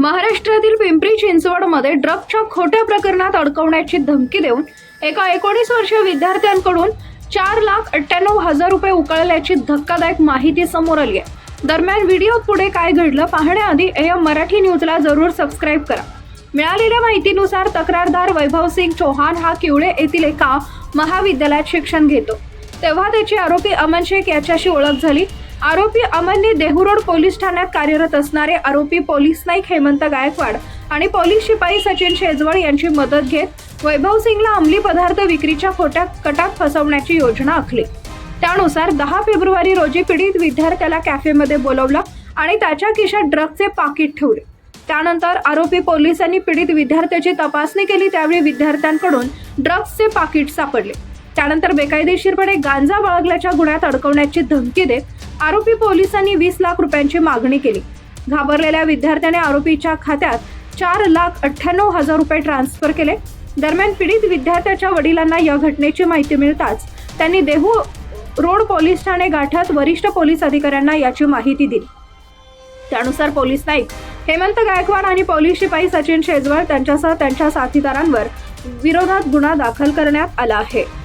महाराष्ट्रातील पिंपरी चिंचवडमध्ये ड्रगच्या खोट्या प्रकरणात अडकवण्याची धमकी देऊन एका एकोणीस वर्षीय विद्यार्थ्यांकडून चार लाख अठ्ठ्याण्णव हजार रुपये उकळल्याची धक्कादायक माहिती समोर आली आहे. दरम्यान व्हिडिओ पुढे काय घडलं पाहण्याआधी एम मराठी न्यूजला जरूर सबस्क्राईब करा. मिळालेल्या माहितीनुसार तक्रारदार वैभव सिंग चौहान हा किवळे येथील एका महाविद्यालयात शिक्षण घेतो. तेव्हा त्याची आरोपी अमन शेख याच्याशी ओळख झाली. आरोपी अमनने देहू पोलीस ठाण्यात कार्यरत असणारे आरोपी पोलीस नाईक हेमंत गायकवाड आणि पोलीस शिपाई सचिन शेजवळ यांची मदत घेत वैभव सिंगला अंमली पदार्थ विक्रीच्या खोट्या कटात फसवण्याची योजना आखली. त्यानुसार दहा फेब्रुवारी रोजी पीडित विद्यार्थ्याला कॅफेमध्ये बोलवलं आणि त्याच्या खिशात ड्रगचे पाकिट ठेवले. त्यानंतर आरोपी पोलिसांनी पीडित विद्यार्थ्याची तपासणी केली त्यावेळी विद्यार्थ्यांकडून ड्रग्सचे पाकिट सापडले. त्यानंतर बेकायदेशीरपणे गांजा बाळगल्याच्या गुन्ह्यात अडकवण्याची धमकी देत आरोपी पोलिसांनी वीस लाख रुपयांची मागणी केली. घाबरलेल्या विद्यार्थ्याने आरोपीच्या खात्यात चार लाख अठ्ठ्याण्णव हजार रुपये ट्रान्स्फर केले. दरम्यान पीडित विद्यार्थ्याच्या वडिलांना या घटनेची माहिती मिळताच त्यांनी देहू रोड पोलीस ठाणे गाठत वरिष्ठ पोलीस अधिकाऱ्यांना याची माहिती दिली. त्यानुसार पोलीस नाईक हेमंत गायकवाड आणि पोलीस शिपाई सचिन शेजवळ त्यांच्यासह त्यांच्या साथीदारांवर विरोधात गुन्हा दाखल करण्यात आला आहे.